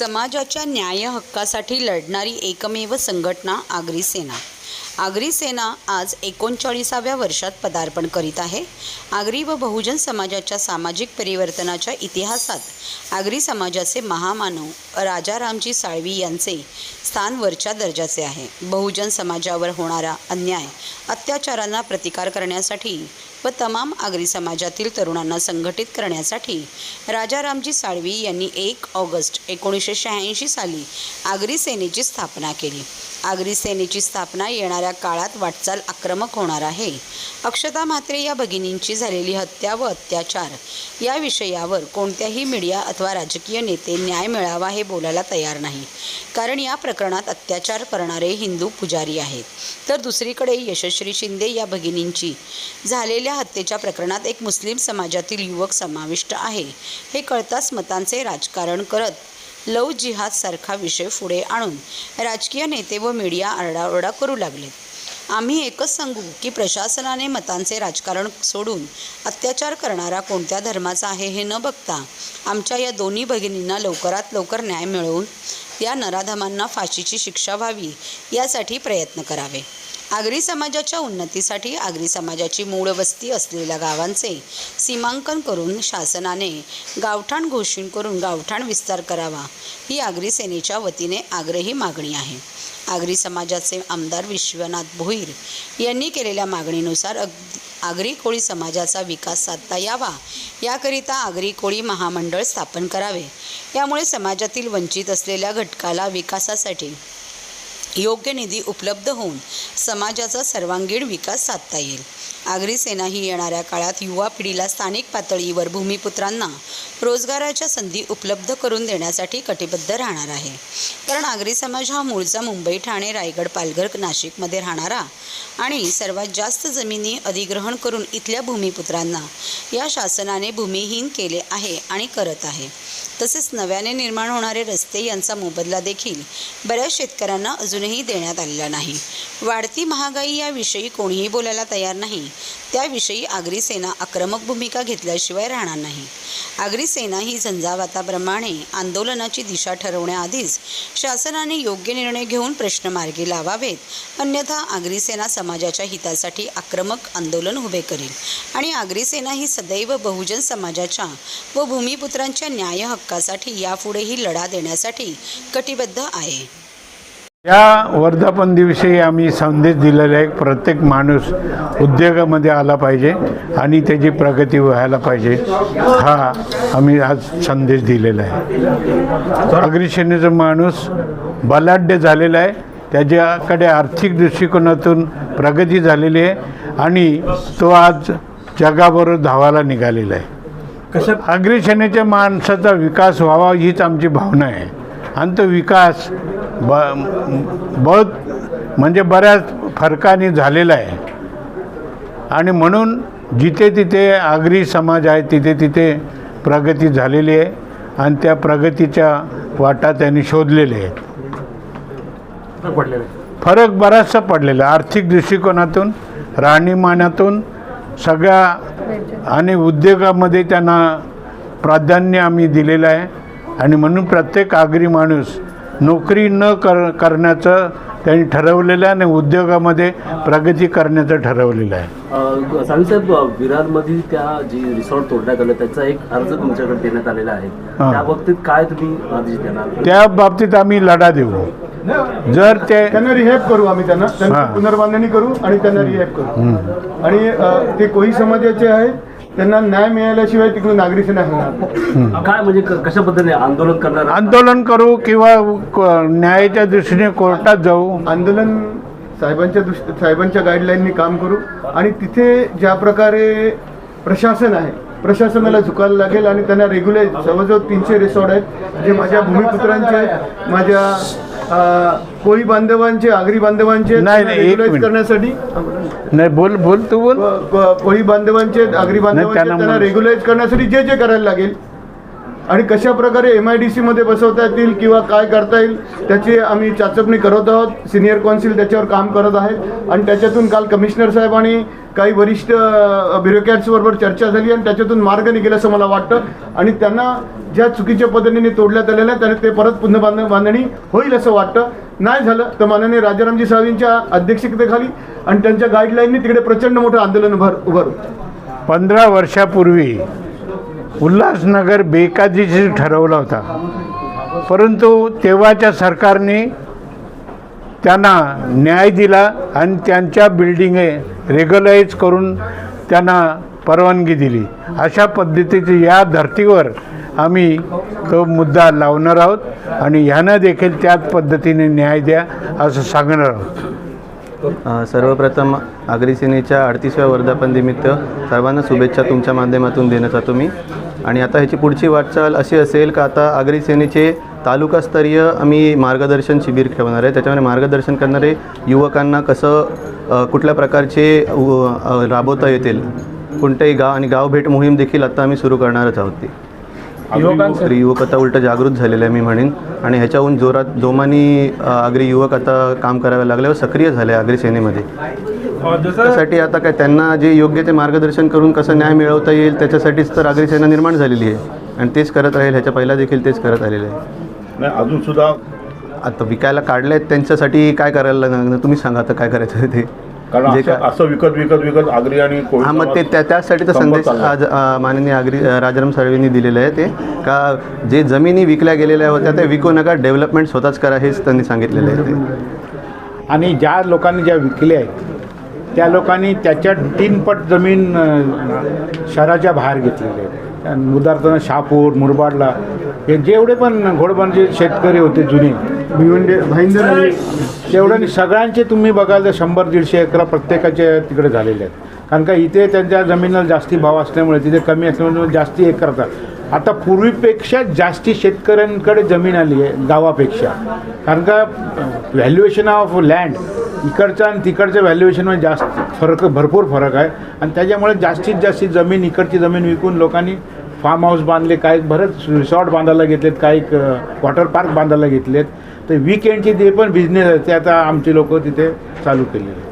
समाजाच्या न्याय हक्कासाठी लढणारी एकमेव संघटना आगरी सेना. आगरी सेना आज एकोणचाळीसाव्या वर्षात पदार्पण करीत आहे. आगरी व बहुजन समाजाच्या सामाजिक परिवर्तनाच्या इतिहासात आगरी समाजाचे महामानव राजा रामजी साळवी यांचे स्थान वरच्या दर्जाचे आहे. बहुजन समाजावर होणारा अन्याय अत्याचारांना प्रतिकार करण्यासाठी व तमाम आगरी समाजातील तरुणांना संघटित करण्यासाठी राजा रामजी साळवी यांनी एक ऑगस्ट एकोणीसशे शहाऐंशी साली आगरी सेनेची स्थापना केली. आगरी सेनेची स्थापना येणाऱ्या काळात वाटचाल आक्रमक होणार आहे. अक्षता म्हात्रे या भगिनींची झालेली हत्या व अत्याचार या विषयावर कोणत्याही मीडिया अथवा राजकीय नेते न्याय मिळावा हे बोलायला तयार नाही. कारण या प्रकरणात अत्याचार करणारे हिंदू पुजारी आहेत. तर दुसरीकडे यशस्वी शिंदे या भगिनींची झालेल्या हत्येच्या प्रकरणात एक मुस्लिम समाजातील युवक समाविष्ट आहे. हे कळताच मतांचे राजकारण करत लव जिहादसारखा विषय पुढे आणून राजकीय नेते व मीडिया आरडाओरडा करू लागलेत. आम्ही एकच सांगू की प्रशासनाने मतांचे राजकारण सोडून अत्याचार करणारा कोणत्या धर्माचा आहे हे न बघता आमच्या या दोन्ही भगिनींना लवकरात लवकर न्याय मिळवून या नराधमांना फाशीची शिक्षा व्हावी यासाठी प्रयत्न करावे. आगरी समाजाच्या उन्नतीसाठी आगरी समाजाची मूळ वस्ती असलेल्या गावांचे सीमांकन करून शासनाने गावठाण घोषित करून गावठाण विस्तार करावा ही आगरी सेनेच्या वतीने आग्रही मागणी आहे. आगरी समाजाचे आमदार विश्वनाथ भोईर यांनी केलेल्या मागणीनुसार अगदी आगरी कोळी समाजाचा विकास साधता यावा. याकरिता आगरी कोळी महामंडळ स्थापन करावे. यामुळे समाजातील वंचित असलेल्या घटकाला विकासासाठी योग्य निधी उपलब्ध होऊन समाजाचा सर्वांगीण विकास साधता येईल. आगरी सेना ही येणाऱ्या काळात युवा पिढीला स्थानिक पातळीवर भूमिपुत्रांना रोजगाराच्या संधी उपलब्ध करून देण्यासाठी कटिबद्ध राहणार आहे. कारण आगरी समाज हा मूळचा मुंबई ठाणे रायगड पालघर नाशिकमध्ये राहणारा आणि सर्वात जास्त जमिनी अधिग्रहण करून इथल्या भूमिपुत्रांना या शासनाने भूमिहीन केले आहे आणि करत आहे. तसेच नव्याने निर्माण होणारे रस्ते यांचा मोबदला देखील बऱ्याच शेतकऱ्यांना अजूनही देण्यात आलेला नाही. वाढती महागाई याविषयी कोणीही बोलायला तयार नाही. त्याविषयी आगरी सेना आक्रमक भूमिका घेतल्याशिवाय राहणार नाही. आगरी सेना ही झंझावाताप्रमाणे आंदोलनाची दिशा ठरवण्याआधीच शासनाने योग्य निर्णय घेऊन प्रश्न मार्गी लावावेत अन्यथा आगरी सेना समाजाच्या हितासाठी आक्रमक आंदोलन उभे करेल. आणि आगरी सेना ही सदैव बहुजन समाजाच्या व भूमिपुत्रांच्या न्याय हक्कासाठी यापुढेही लढा देण्यासाठी कटिबद्ध आहे. या वर्धापन दिवशी आम्ही संदेश दिलेला आहे प्रत्येक माणूस उद्योगामध्ये आला पाहिजे आणि त्याची प्रगती व्हायला पाहिजे हा आम्ही आज संदेश दिलेला आहे. अग्निसेनेचा माणूस बलाढ्य झालेला आहे त्याच्याकडे आर्थिक दृष्टिकोनातून प्रगती झालेली आहे आणि तो आज जगाबरोबर धावायला निघालेला आहे. कशा अग्रिसेनेच्या माणसाचा विकास व्हावा हीच आमची भावना आहे. आणि तो विकास ब बहुत म्हणजे बऱ्याच फरकाने झालेला आहे. आणि म्हणून जिथे तिथे आगरी समाज आहे तिथे तिथे प्रगती झालेली आहे आणि त्या प्रगतीच्या वाटा त्यांनी शोधलेल्या आहेत. फरक बराचसा पडलेला आहे. आर्थिक दृष्टिकोनातून राहणीमानातून सगळ्या आणि उद्योगामध्ये त्यांना प्राधान्य आम्ही दिलेलं आहे. आणि म्हणून प्रत्येक आगरी माणूस नोकरी न कर करण्याचं त्यांनी ठरवलेलं आहे आणि उद्योगामध्ये प्रगती करण्याचं ठरवलेलं आहे. साहेब विरारमधील त्या जी रिसॉर्ट तोडण्यात आलं त्याचा एक अर्ज तुमच्याकडे देण्यात आलेला आहे. हा. त्या बाबतीत काय तुम्ही त्या बाबतीत आम्ही लढा देऊ. जर ते त्यांना रिहॅब करू आम्ही त्यांना. त्यांची हा. पुनर्बांधणी करू आणि त्यांना रिहॅब करू. आणि ते कोळी समाजाचे आहेत त्यांना न्याय मिळाल्याशिवाय तिकडून नागरिक सेना होणार. काय म्हणजे कशा पद्धतीने आंदोलन करणार? आंदोलन करू किंवा क- न्यायाच्या दृष्टीने कोर्टात जाऊ. आंदोलन साहेबांच्या दृष्टी साहेबांच्या गाईडलाईननी काम करू. आणि तिथे ज्या प्रकारे प्रशासन आहे प्रशासनाला झुकायला लागेल आणि त्यांना रेग्युलर जवळजवळ तीनशे रिसॉर्ट आहेत जे माझ्या भूमिपुत्रांचे आहेत माझ्या कोळी बांधवांचे आगरी बांधवांचे नाही, नाही, एक रेग्युलाइज मिनिट. करण्यासाठी? नाही बोल बोल तू बोल. कोळी बांधवांचे आगरी बांधवांचे त्यांना मग- रेग्युलाइज करण्यासाठी जे जे करायला लागेल आणि कशा प्रकारे एम आय डी सीमध्ये बसवता येतील किंवा काय करता येईल त्याची आम्ही चाचपणी करत आहोत. सिनियर कौन्सिल त्याच्यावर काम करत आहे. आणि त्याच्यातून काल कमिशनर साहेब आणि काही वरिष्ठ ब्युरोक्रॅट्सबरोबर चर्चा झाली आणि त्याच्यातून मार्ग निघेल असं मला वाटतं. आणि त्यांना ज्या चुकीच्या पद्धतीने तोडण्यात आलेल्या त्याने ते परत पुन्हा बांध बांधणी होईल असं वाटतं. नाही झालं तर माननीय राजारामजी साहेबांच्या अध्यक्षतेखाली आणि त्यांच्या गाईडलाईननी तिकडे प्रचंड मोठं आंदोलन उभार उभारू पंधरा वर्षापूर्वी उल्हासनगर बेकायदेशीर ठरवला होता. परंतु तेव्हाच्या सरकारने त्यांना न्याय दिला आणि त्यांच्या बिल्डिंगे रेग्युलाइज करून त्यांना परवानगी दिली. अशा पद्धतीचे या धर्तीवर आम्ही तो मुद्दा लावणार आहोत आणि ह्यानं देखील त्याच पद्धतीने न्याय द्या असं सांगणार आहोत. सर्वप्रथम आगरी सेनेच्या अडतीसव्या वर्धापननिमित्त सर्वांना शुभेच्छा तुमच्या माध्यमातून देण्याचा तुम्ही. आणि आता ह्याची पुढची वाटचाल अशी असेल का आता आगरी सेनेचे तालुकास्तरीय आम्ही मार्गदर्शन शिबिर ठेवणार आहे. त्याच्यामध्ये मार्गदर्शन करणारे युवकांना कसं कुठल्या प्रकारचे राबवता येतील कोणत्याही गाव आणि गावभेट मोहीम देखील आता आम्ही सुरू करणारच आहोत ती. युवक आता उलट जागृत झालेले आहे मी म्हणेन. आणि ह्याच्याहून जोरात जोमानी आगरी युवक आता काम करायला लागले व सक्रिय झाले आगरी सेनेमध्ये. त्यासाठी आता काय त्यांना जे योग्य ते मार्गदर्शन करून कसं न्याय मिळवता येईल त्याच्यासाठीच तर आगरी सेना निर्माण झालेली आहे. आणि तेच करत राहील ह्याच्या पहिला देखील तेच करत आलेले आहे. नाही अजून सुद्धा आता विकायला काढले आहेत त्यांच्यासाठी काय करायला लागणार? तुम्ही सांगा आता काय करायचं आहे ते. कारण जे असं काय असं विकत विकत विकत आगरी आणि हा मग ते त्या त्यासाठी तर संदेश. आज माननीय आगरी राजाराम साळवेंनी दिलेलं आहे ते. का जे जमिनी विकल्या गेलेल्या होत्या त्या विकू नका डेव्हलपमेंट स्वतःच करा हेच त्यांनी सांगितलेलं आहे ते. आणि ज्या लोकांनी ज्या विकल्या आहेत त्या लोकांनी त्याच्या तीनपट जमीन शहराच्या बाहेर घेतलेली आहे. आणि उदाहरणार्थ शहापूर मुरबाडला हे जेवढे पण घोडबंदचे शेतकरी होते जुने भिवंडे भाईंदर तेवढ्या सगळ्यांचे तुम्ही बघाल तर शंभर दीडशे एकरा प्रत्येकाचे तिकडे झालेले आहेत. कारण का इथे त्यांच्या जमिनीला जास्ती भाव असल्यामुळे तिथे कमी असल्यामुळे जास्ती एक करतात. आता पूर्वीपेक्षा जास्ती शेतकऱ्यांकडे जमीन आली आहे गावापेक्षा. कारण का व्हॅल्युएशन ऑफ लँड इकडचं आणि तिकडच्या व्हॅल्युएशनमध्ये जास्त फरक भरपूर फरक आहे. आणि त्याच्यामुळे जास्तीत जास्त जमीन इकडची जमीन विकून लोकांनी फार्म हाऊस बांधले काही बरेच रिसॉर्ट बांधायला घेतलेत काही वॉटर पार्क बांधायला घेतलेत. तर विकेंडचे जे पण बिझनेस आहेत ते आता आमचे लोक तिथे चालू केलेले आहेत.